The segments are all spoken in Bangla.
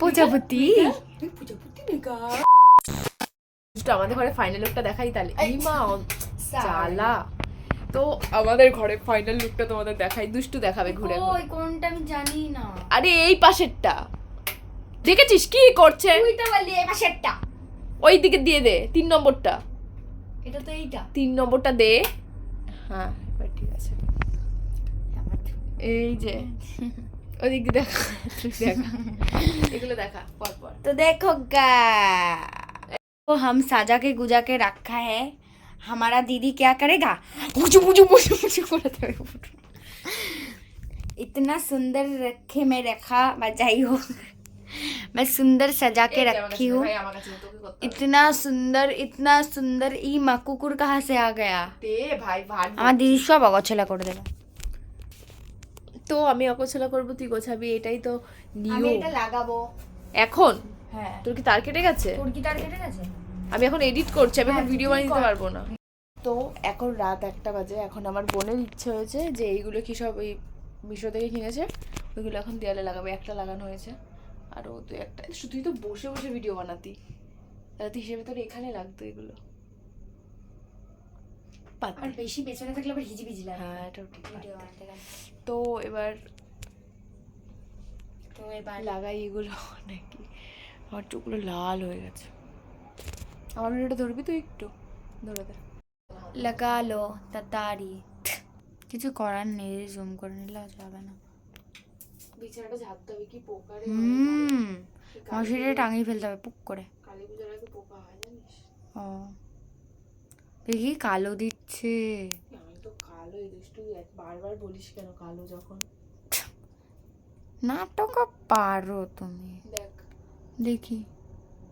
প্রজাপতি প্রজাপতি নেগা আমাদের ঘরে ফাইনাল লুকটা দেখাই তাহলে। এই মা চালা। তো আমাদের ঘরে ফাইনাল লুকটা তোমাদের দেখাই। দুষ্টু দেখাবে ঘুরে। ওই কোনটা আমি জানি না। আরে এই পাশেরটা। দেখেছিস কি করছে? তুই তো বললি এই পাশেরটা। ওই দিকে দিয়ে দে তিন নম্বরটা। এটা তো এইটা। তিন নম্বরটা দে। হ্যাঁ এবার ঠিক আছে। এই যে। ওদিক দিয়ে দেখা তুই দেখা এগুলো দেখা পর পর तो देखो गा तो हम साजा के गुजा के रखा है हमारा दीदी क्या करेगा मुझू मुझू मुझू मुझू करते हुए फोटो। इतना सुंदर रखे मैं रखा बजाई हो मैं सुंदर सजा के रखी हूँ ভাই আমার কাছে তোকে করতে হবে। इतना सुंदर इतना सुंदर ई माँ कुकुर कहाँ से आ गया দে ভাই ভার আমার দিদি সব অগছলা করে দেবে তো আমি অকোছলা করব তুই গোছাবি এটাই তো আমি নিয়ম এটা লাগাবো। এখন? হ্যাঁ। তোর কি তার কেটে গেছে? তোর কি তার কেটে গেছে? আমি এখন এডিট করছি আমি এখন হ্যাঁ, ভিডিও তুই বানিয়ে দিতে পারব না। তো এখন রাত একটা বাজে এখন আমার বোনের ইচ্ছে হয়েছে যে এইগুলো কি সব ওই মিশো থেকে কিনেছে ওইগুলো এখন দেয়ালে লাগাবে একটা লাগানো হয়েছে। আরও তুই একটা তুই তো বসে বসে ভিডিও বানাতি। তাহলে তুই হিসেবে তোর এখানে লাগতো এগুলো। আর বেশি পেছনে থাকলে আবার হিজিবিজি লাগে হ্যাঁ এটাও ঠিক। তো এবার তো এবার লাগাই এগুলো নাকি? আমার চোখগুলো লাল হয়ে গেছে। আমার ভিডিওটা ধরবি তুই একটু? ধরে দে। লাগা লো তাড়াতাড়ি। কিছু করার নেই জুম করে নিলে আর যাবে না। বিছানাটা ঝাড়তে হবে কি? পোকা রে। হুম। মশারিটা টাঙিয়ে ফেলতে হবে পুক করে। কালী পুজোর আগে পোকা হয় জানিস? ও। দেখি কালো দিচ্ছে। আমি তো কালো এই বারবার বলিস কেন কালো যখন? নাটক পারো তুমি। দেখ। দেখি।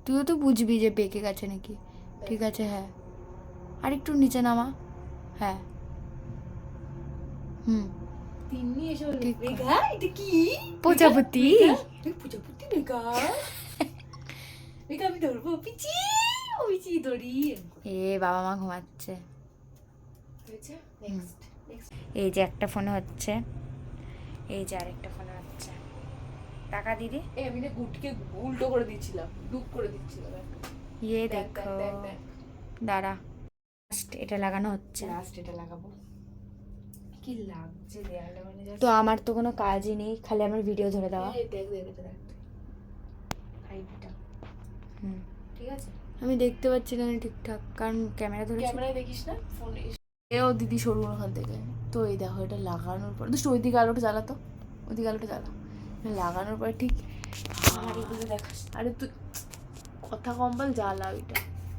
তুইও তো বুঝবি যে পেকে গেছে নাকি। ঠিক আছে হ্যাঁ। আর একটু নিচে নামা। হ্যাঁ। হুম। তিন্নি এসে বলল, ঠিক "রেখা, এটা কি? প্রজাপতি। প্রজাপতি রেখা আমি ধরবো। ধরি এ বাবা মা ঘুমাচ্ছে। এই যে একটা ফোনে হচ্ছে। এই যে আরেকটা ফোনে হচ্ছে। টাকা দিদি? এই আমি না গুটকে উল্টো করে দিচ্ছিলাম ডুব করে দিচ্ছিলাম ইয়ে দেখ। দাঁড়া। First এটা লাগানো হচ্ছে। লাস্ট এটা লাগাবো। কি লাগছে দেয়ালে মানে তো আমার তো কোনো কাজই নেই খালি আমার ভিডিও ধরে দেওয়া। দেখ দেখ দেখ হুম। ঠিক আছে? আমি দেখতে পাচ্ছি না ঠিকঠাক কারণ ক্যামেরা ধরে ক্যামেরায় দেখিস না ফোনে এও দিদি সরু ওখান থেকে। তো এই দেখো এটা লাগানোর পর তো ওইদিকে আলোটা জ্বালাতো ওইদিকে আলোটা জ্বালা। লাগানোর পর ঠিক দেখাস আরে তুই কথা কম বল জ্বালা ওইটা।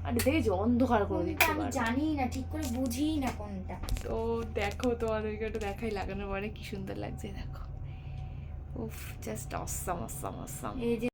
আরে দেখেছি অন্ধকার করে দিচ্ছে আমি জানি না ঠিক করে বুঝি না কোনটা। তো দেখো তোমাদেরকে ওটা দেখাই লাগানোর পরে কি সুন্দর লাগছে দেখো। উফ জাস্ট অসাম অসাম অসাম এই যে